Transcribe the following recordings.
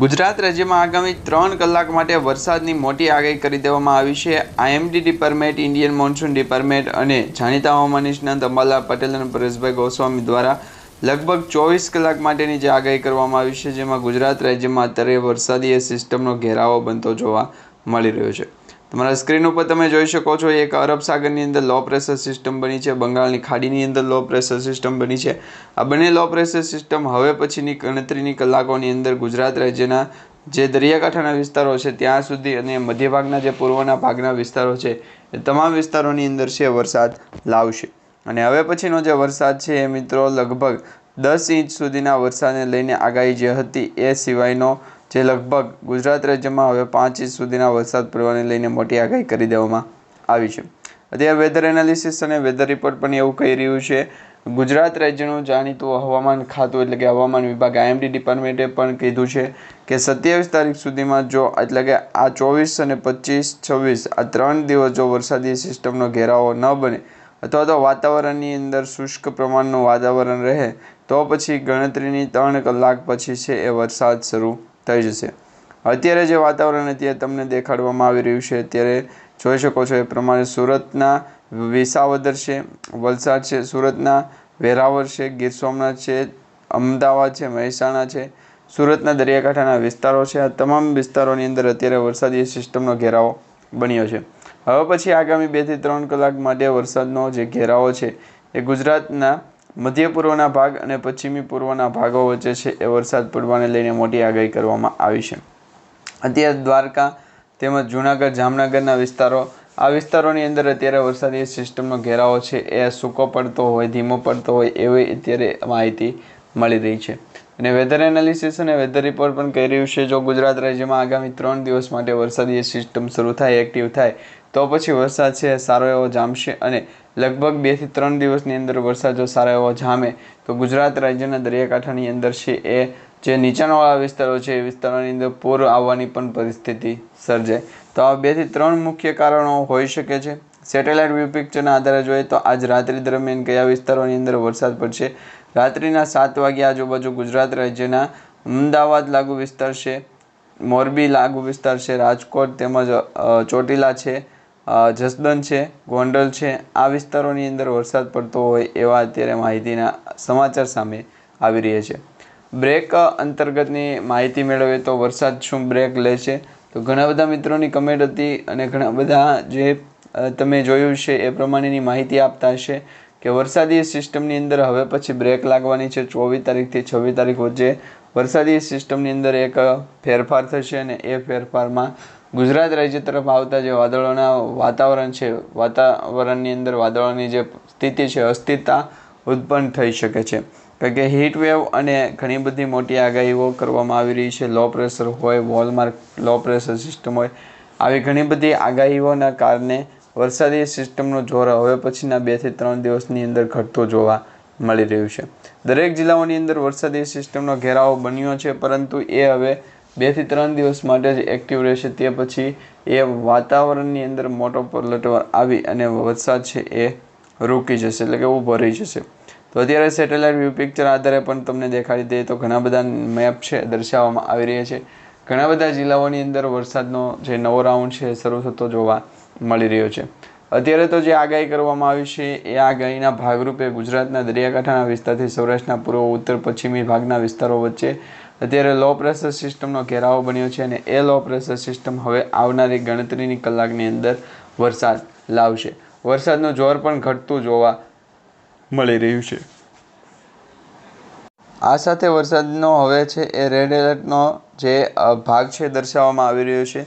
ગુજરાત રાજ્યમાં આગામી ત્રણ કલાક માટે વરસાદની મોટી આગાહી કરી દેવામાં આવી છે. IMD department, Indian monsoon department અને જાણીતા હવામાન નિષ્ણાંત અંબાલાલ પટેલ અને પરેશભાઈ ગોસ્વામી દ્વારા લગભગ ચોવીસ કલાક માટેની જે આગાહી કરવામાં આવી છે, જેમાં ગુજરાત રાજ્યમાં અત્યારે વરસાદી સિસ્ટમનો ઘેરાવો બનતો જોવા મળી રહ્યો છે. તમારા સ્ક્રીન ઉપર તમે જોઈ શકો છો, એક અરબ સાગરની અંદર લો પ્રેશર સિસ્ટમ બની છે, બંગાળની ખાડીની અંદર લો પ્રેશર સિસ્ટમ બની છે. આ બંને લો પ્રેશર સિસ્ટમ હવે પછીની ગણતરીની કલાકોની અંદર ગુજરાત રાજ્યના જે દરિયાકાંઠાના વિસ્તારો છે, ત્યાં સુધી અને મધ્ય ભાગના જે પૂર્વના ભાગના વિસ્તારો છે, એ તમામ વિસ્તારોની અંદર છે, વરસાદ લાવશે. અને હવે પછીનો જે વરસાદ છે, એ મિત્રો લગભગ દસ ઇંચ સુધીના વરસાદને લઈને આગાહી જે હતી, એ સિવાયનો જે લગભગ ગુજરાત રાજ્યમાં હવે પાંચ ઇંચ સુધીના વરસાદ પડવાને લઈને મોટી આગાહી કરી દેવામાં આવી છે. અત્યારે વેધર એનાલિસિસ અને વેધર રિપોર્ટ પણ એવું કહી રહ્યું છે, ગુજરાત રાજ્યનું જાણીતું હવામાન ખાતું એટલે કે હવામાન વિભાગ આઈએમડી ડિપાર્ટમેન્ટે પણ કીધું છે કે સત્યાવીસ તારીખ સુધીમાં જો એટલે કે આ ચોવીસ અને પચીસ છવ્વીસ આ ત્રણ દિવસ જો વરસાદી સિસ્ટમનો ઘેરાવો ન બને અથવા તો વાતાવરણની અંદર શુષ્ક પ્રમાણનું વાતાવરણ રહે, તો પછી ગણતરીની ત્રણ કલાક પછી છે એ વરસાદ શરૂ થઈ જશે. અત્યારે જે વાતાવરણ અત્યારે તમને દેખાડવામાં આવી રહ્યું છે. અત્યારે જોઈ શકો છો એ પ્રમાણે સુરતના વિસાવદર છે, વલસાડ છે, સુરતના વેરાવળ છે, ગીર સોમનાથ છે, અમદાવાદ છે, મહેસાણા છે. સુરતના દરિયાકાંઠાના વિસ્તારો છે. આ તમામ વિસ્તારોની અંદર અત્યારે વરસાદી સિસ્ટમનો ઘેરાવો બન્યો છે. હવે પછી આગામી બેથી ત્રણ કલાક માટે વરસાદનો જે ઘેરાવો છે એ ગુજરાતના મધ્ય પૂર્વના ભાગ અને પશ્ચિમી પૂર્વના ભાગો વચ્ચે છે એ વરસાદ પડવાને લઈને મોટી આગાહી કરવામાં આવી છે. અત્યારે દ્વારકા તેમજ જૂનાગઢ, જામનગરના વિસ્તારો, આ વિસ્તારોની અંદર અત્યારે વરસાદી સિસ્ટમનો ઘેરાવો છે. એ સૂકો પડતો હોય, ધીમો પડતો હોય, એવી અત્યારે માહિતી મળી રહી છે. અને વેધર એનાલિસિસ અને વેધર રિપોર્ટ પણ કહી રહ્યું છે. જો ગુજરાત રાજ્યમાં આગામી ત્રણ દિવસ માટે વરસાદી સિસ્ટમ શરૂ થાય એક્ટિવ થાય, તો પછી વરસાદ છે, સારો એવો જામશે અને લગભગ બેથી ત્રણ દિવસની અંદર વરસાદ જો સારો એવો જામે, તો ગુજરાત રાજ્યના દરિયાકાંઠાની અંદર છે એ જે નીચાણવાળા વિસ્તારો છે, એ વિસ્તારોની અંદર પૂર આવવાની પણ પરિસ્થિતિ સર્જાય. તો આ બેથી ત્રણ મુખ્ય કારણો હોઈ શકે છે. સેટેલાઇટ વ્યૂ પિક્ચરના આધારે જોઈએ તો આજ રાત્રિ દરમિયાન કયા વિસ્તારોની અંદર વરસાદ પડશે? રાત્રિના સાત વાગ્યા આજુબાજુ ગુજરાત રાજ્યના અમદાવાદ લાગુ વિસ્તાર છે, મોરબી લાગુ વિસ્તાર છે, રાજકોટ તેમજ ચોટીલા છે જસદન છે, ગોંડલ છે. આ વિસ્તારોની અંદર વરસાદ પડતો હોય એવા અત્યારે માહિતીના સમાચાર સામે આવી રહ્યા છે. બ્રેક અંતર્ગતની માહિતી મેળવીએ તો વરસાદ શું બ્રેક લે છે? તો ઘણા બધા મિત્રોની કમેન્ટ હતી અને ઘણા બધા જે તમે જોયું છે એ પ્રમાણેની માહિતી આપતા હશે. કે વરસાદી સિસ્ટમની અંદર હવે પછી બ્રેક લાગવાની છે. ચોવીસ તારીખથી છવ્વીસ તારીખ વચ્ચે વરસાદી સિસ્ટમની અંદર એક ફેરફાર થશે અને એ ફેરફારમાં ગુજરાત રાજ્ય તરફ આવતા જે વાદળોના વાતાવરણ છે, વાતાવરણની અંદર વાદળોની જે સ્થિતિ છે, અસ્થિરતા ઉત્પન્ન થઈ શકે છે. કારણ કે હીટ વેવ અને ઘણી બધી મોટી આગાહીઓ કરવામાં આવી રહી છે. લો પ્રેશર હોય વોલમાર્ક લો પ્રેશર સિસ્ટમ હોય, આવી ઘણી બધી આગાહીઓના કારણે વરસાદી સિસ્ટમનો જોર હવે પછીના બેથી ત્રણ દિવસની અંદર ઘટતો જોવા મળી રહ્યું છે. દરેક જિલ્લાઓની અંદર વરસાદી સિસ્ટમનો ઘેરાવો બન્યો છે, પરંતુ એ હવે બેથી ત્રણ દિવસ માટે જ એક્ટિવ રહેશે. તે પછી એ વાતાવરણની અંદર મોટો પલટવાર આવી અને વરસાદ છે એ રૂકી જશે, એટલે કે ઊભો રહી જશે. તો અત્યારે સેટેલાઇટ વ્યૂ પિક્ચર આધારે પણ તમને દેખાડી દઈએ તો ઘણા બધા મેપ છે દર્શાવવામાં આવી રહ્યા છે. ઘણા બધા જિલ્લાઓની અંદર વરસાદનો જે નવો રાઉન્ડ છે શરૂ થતો જોવા મળી રહ્યો છે. અત્યારે તો જે આગાહી કરવામાં આવી છે, એ આગાહીના ભાગરૂપે ગુજરાતના દરિયાકાંઠાના વિસ્તારથી સૌરાષ્ટ્રના પૂર્વ, ઉત્તર, પશ્ચિમી ભાગના વિસ્તારો વચ્ચે અત્યારે લો પ્રેશર સિસ્ટમનો ઘેરાવો બન્યો છે અને એ લો પ્રેશર સિસ્ટમ હવે આવનારી ગણતરીની કલાકની અંદર વરસાદ લાવશે. વરસાદનું જોર પણ ઘટતું જોવા મળી રહ્યું છે. આ સાથે વરસાદનો હવે છે એ રેડ એલર્ટનો જે ભાગ છે દર્શાવવામાં આવી રહ્યો છે.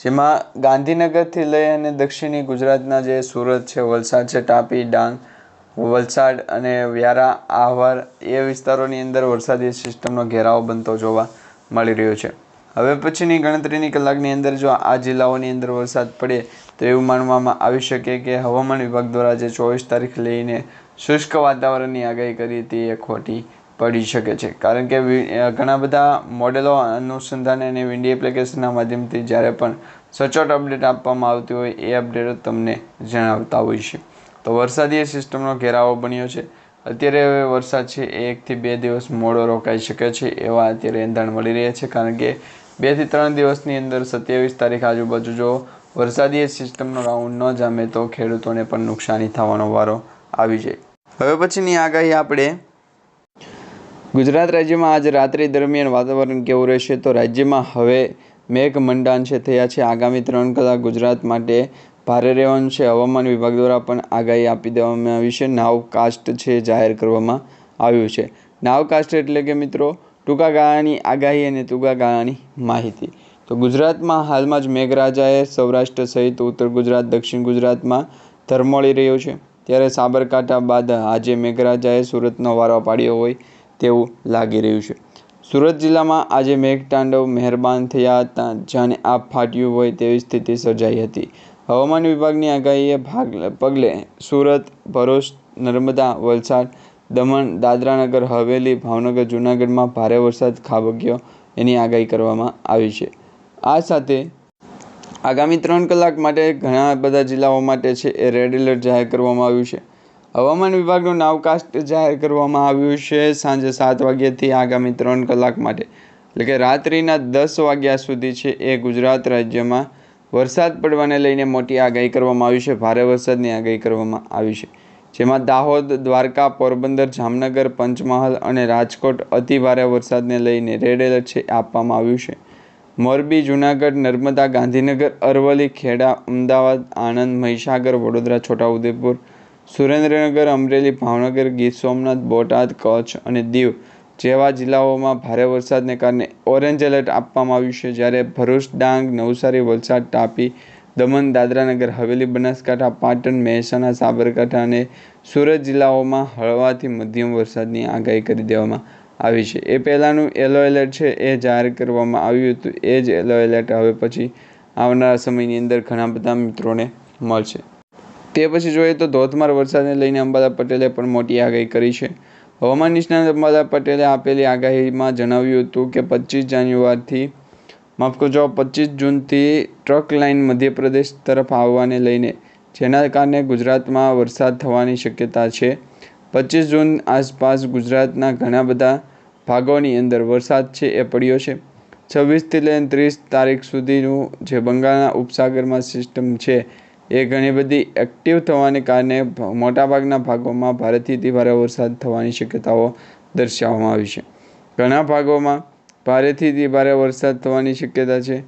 જેમાં ગાંધીનગરથી લઈ અને દક્ષિણી ગુજરાતના જે સુરત છે, વલસાડ છે, તાપી, ડાંગ, વલસાડ અને વ્યારા, આહવાર, એ વિસ્તારોની અંદર વરસાદી સિસ્ટમનો ઘેરાવો બનતો જોવા મળી રહ્યો છે. હવે પછીની ગણતરીની કલાકની અંદર જો આ જિલ્લાઓની અંદર વરસાદ પડે તો એવું માનવામાં આવી શકે કે હવામાન વિભાગ દ્વારા જે ચોવીસ તારીખ લઈને શુષ્ક વાતાવરણની આગાહી કરી હતી એ ખોટી પડી શકે છે. કારણ કે ઘણા બધા મોડેલો અનુસંધાન અને વિન્ડી એપ્લિકેશનના માધ્યમથી જ્યારે પણ સચોટ અપડેટ આપવામાં આવતી હોય, એ અપડેટો તમને જણાવતા હોય છે. તો વરસાદી સિસ્ટમનો ઘેરાવો બન્યો છે. અત્યારે હવે વરસાદ છે એકથી બે દિવસ મોડો રોકાઈ શકે છે એવા અત્યારે એંધાણ મળી રહ્યા છે. કારણ કે બેથી ત્રણ દિવસની અંદર સત્યાવીસ તારીખ આજુબાજુ જો વરસાદી સિસ્ટમનો રાઉન્ડ ન જામે તો ખેડૂતોને પણ નુકસાની થવાનો વારો આવી જાય. હવે પછીની આગાહી આપણે ગુજરાત રાજ્યમાં આજ રાત્રિ દરમિયાન વાતાવરણ કેવું રહેશે? તો રાજ્યમાં હવે મેઘ મંડાણ છે, થયા છે. આગામી ત્રણ કલાક ગુજરાત માટે ભારે રહેવાનું છે. હવામાન વિભાગ દ્વારા પણ આગાહી આપી દેવામાં આવી છે. નાવકાસ્ટ છે, જાહેર કરવામાં આવ્યું છે. નાવકાસ્ટ એટલે કે મિત્રો, ટૂંકા ગાળાની આગાહી અને ટૂંકા ગાળાની માહિતી. તો ગુજરાતમાં હાલમાં જ મેઘરાજાએ સૌરાષ્ટ્ર સહિત ઉત્તર ગુજરાત, દક્ષિણ ગુજરાતમાં ધરમોળી રહ્યો છે. ત્યારે સાબરકાંઠા બાદ આજે મેઘરાજાએ સુરતનો વારો પાડ્યો હોય તેવું લાગી રહ્યું છે. સુરત જિલ્લામાં આજે મેઘતાંડવ મહેરબાન થયા હતા, જાણે આપ ફાટ્યું હોય તેવી સ્થિતિ સર્જાઈ હતી. હવામાન વિભાગની આગાહીએ પગલે સુરત, ભરૂચ, નર્મદા, વલસાડ, દમણ, દાદરાનગર, હવેલી, ભાવનગર, જૂનાગઢમાં ભારે વરસાદ ખાબક્યો એની આગાહી કરવામાં આવી છે. આ સાથે આગામી ત્રણ કલાક માટે ઘણા બધા જિલ્લાઓ માટે છે એ રેડ એલર્ટ જાહેર કરવામાં આવ્યું છે. હવામાન વિભાગનું નાવકાસ્ટ જાહેર કરવામાં આવ્યું છે સાંજે સાત વાગ્યાથી આગામી ત્રણ કલાક માટે. એટલે કે રાત્રિના દસ વાગ્યા સુધી છે એ ગુજરાત રાજ્યમાં વરસાદ પડવાને લઈને મોટી આગાહી કરવામાં આવી છે. ભારે વરસાદની આગાહી કરવામાં આવી છે. જેમાં દાહોદ, દ્વારકા, પોરબંદર, જામનગર, પંચમહાલ અને રાજકોટ અતિભારે વરસાદને લઈને રેડ એલર્ટ છે આપવામાં આવ્યું છે. મોરબી, જૂનાગઢ, નર્મદા, ગાંધીનગર, અરવલ્લી, ખેડા, અમદાવાદ, આણંદ, મહીસાગર, વડોદરા, છોટાઉદેપુર સુરેન્દ્રનગર, અમરેલી, ભાવનગર, ગીર સોમનાથ, બોટાદ, કચ્છ અને દીવ જેવા જિલ્લાઓમાં ભારે વરસાદને કારણે ઓરેન્જ એલર્ટ આપવામાં આવ્યું છે. જ્યારે ભરૂચ, ડાંગ, નવસારી, વલસાડ, તાપી, દમણ, દાદરાનગર, હવેલી, બનાસકાંઠા, પાટણ, મહેસાણા, સાબરકાંઠા અને સુરત જિલ્લાઓમાં હળવાથી મધ્યમ વરસાદની આગાહી કરી દેવામાં આવી છે. એ પહેલાંનું યલો એલર્ટ છે એ જાહેર કરવામાં આવ્યું હતું. એ જ યલો એલર્ટ હવે પછી આવનારા સમયની અંદર ઘણા બધા મિત્રોને મળશે. તે પછી જોઈએ તો ધોધમાર વરસાદને લઈને અંબાલા પટેલે પણ મોટી આગાહી કરી છે. હવામાન નિષ્ણાત અંબાલા પટેલે આપેલી આગાહીમાં જણાવ્યું હતું કે પચીસ જાન્યુઆરીથી, માફ કરજો, પચીસ જૂનથી ટ્રક લાઇન મધ્યપ્રદેશ તરફ આવવાને લઈને, જેના કારણે ગુજરાતમાં વરસાદ થવાની શક્યતા છે. પચીસ જૂન આસપાસ ગુજરાતના ઘણા બધા ભાગોની અંદર વરસાદ છે એ પડ્યો છે. છવ્વીસથી લઈને ત્રીસ તારીખ સુધીનું જે બંગાળના ઉપસાગરમાં સિસ્ટમ છે એ ઘણી બધી એક્ટિવ થવાને કારણે મોટાભાગના ભાગોમાં ભારેથી અતિ ભારે વરસાદ થવાની શક્યતાઓ દર્શાવવામાં આવી છે. ઘણા ભાગોમાં ભારેથી અતિ ભારે વરસાદ થવાની શક્યતા છે.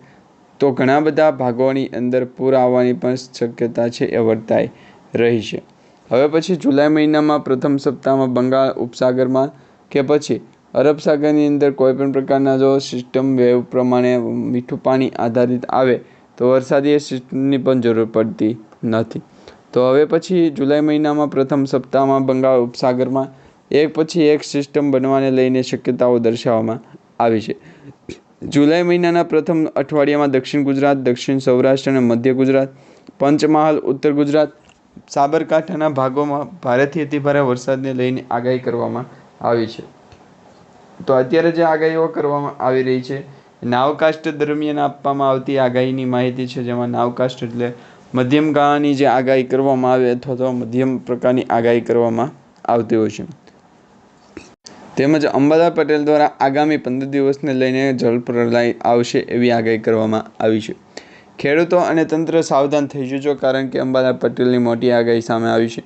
તો ઘણા બધા ભાગોની અંદર પૂર આવવાની પણ શક્યતા છે એ વર્તાઈ રહી છે. હવે પછી જુલાઈ મહિનામાં પ્રથમ સપ્તાહમાં બંગાળ ઉપસાગરમાં કે પછી અરબ સાગરની અંદર કોઈપણ પ્રકારના જો સિસ્ટમ વેવ પ્રમાણે મીઠું પાણી આધારિત આવે તો વરસાદી સિસ્ટમની પણ જરૂર પડતી નથી. તો હવે પછી જુલાઈ મહિનામાં પ્રથમ સપ્તાહમાં બંગાળ ઉપસાગરમાં એક પછી એક સિસ્ટમ બનવાને લઈને શક્યતાઓ દર્શાવવામાં આવી છે. જુલાઈ મહિનાના પ્રથમ અઠવાડિયામાં દક્ષિણ ગુજરાત, દક્ષિણ સૌરાષ્ટ્ર અને મધ્ય ગુજરાત, પંચમહાલ, ઉત્તર ગુજરાત, સાબરકાંઠાના ભાગોમાં ભારેથી અતિભારે વરસાદને લઈને આગાહી કરવામાં આવી છે. તો અત્યારે જે આગાહીઓ કરવામાં આવી રહી છે નાવકાસ્ટ દરમિયાન આપવામાં આવતી આગાહીની માહિતી છે, જેમાં નાવકાસ્ટ એટલે મધ્યમ ગાળાની જે આગાહી કરવામાં આવે અથવા તો મધ્યમ પ્રકારની આગાહી કરવામાં આવતી હોય છે. તેમજ અંબાલા પટેલ દ્વારા આગામી પંદર દિવસને લઈને જળપ્રલય આવશે એવી આગાહી કરવામાં આવી છે. ખેડૂતો અને તંત્ર સાવધાન થઈ જજો, કારણ કે અંબાલા પટેલની મોટી આગાહી સામે આવી છે.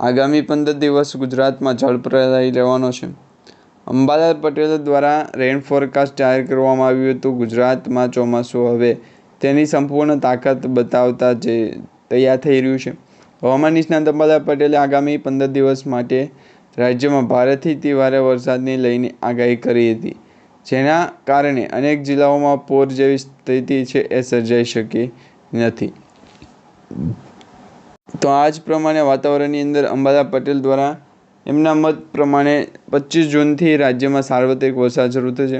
આગામી પંદર દિવસ ગુજરાતમાં જળપ્રલય રહેવાનો છે. અંબાલાલ પટેલ દ્વારા રેન ફોરકાસ્ટ જાહેર કરવામાં આવ્યું હતું ગુજરાતમાં ચોમાસું હવે તેની સંપૂર્ણ તાકાત બતાવતા જે તૈયાર થઈ રહ્યું છે. હવામાન નિષ્ણાંત અંબાલાલ પટેલે આગામી પંદર દિવસ માટે રાજ્યમાં ભારેથી તીવ્ર વરસાદને લઈને આગાહી કરી હતી, જેના કારણે અનેક જિલ્લાઓમાં પૂર જેવી સ્થિતિ છે એ સર્જાઈ શકી નથી. તો આ જ પ્રમાણે વાતાવરણની અંદર અંબાલા પટેલ દ્વારા એમના મત પ્રમાણે પચીસ જૂનથી રાજ્યમાં સાર્વત્રિક વરસાદ શરૂ થશે.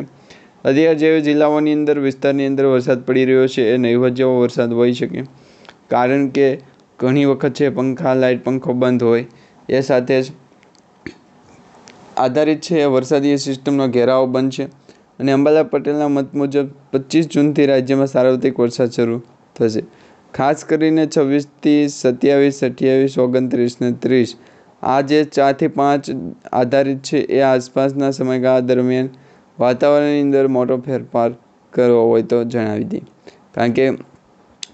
અત્યારે જેવી જિલ્લાઓની અંદર, વિસ્તારની અંદર વરસાદ પડી રહ્યો છે, એ નહીવત જેવો વરસાદ હોઈ શકે. કારણ કે ઘણી વખત છે, પંખા, લાઇટ, પંખો બંધ હોય. એ સાથે જ આધારિત છે એ વરસાદી સિસ્ટમનો ઘેરાવો બંધ છે. અને અંબાલા પટેલના મત મુજબ, પચીસ જૂનથી રાજ્યમાં સાર્વત્રિક વરસાદ શરૂ થશે. ખાસ કરીને છવ્વીસથી સત્યાવીસ અઠ્યાવીસ ઓગણત્રીસ ને ત્રીસ આ જે ચારથી પાંચ આધારિત છે. એ આસપાસના સમયગાળા દરમિયાન વાતાવરણની અંદર મોટો ફેરફાર કરવો હોય તો જણાવી દે. કારણ કે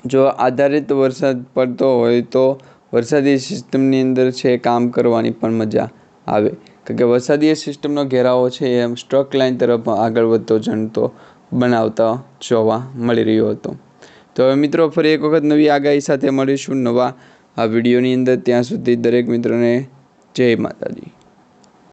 જો આધારિત વરસાદ પડતો હોય તો વરસાદી સિસ્ટમની અંદર છે કામ કરવાની પણ મજા આવે. કારણ કે વરસાદી સિસ્ટમનો ઘેરાવો છે એ સ્ટ્રોક લાઇન તરફ આગળ વધતો જણતો બનાવતા જોવા મળી રહ્યો હતો. તો હવે મિત્રો ફરી એક વખત નવી આગાહી સાથે મળીશું નવા આ વિડીયોની અંદર. ત્યાં સુધી દરેક મિત્રોને જય માતાજી.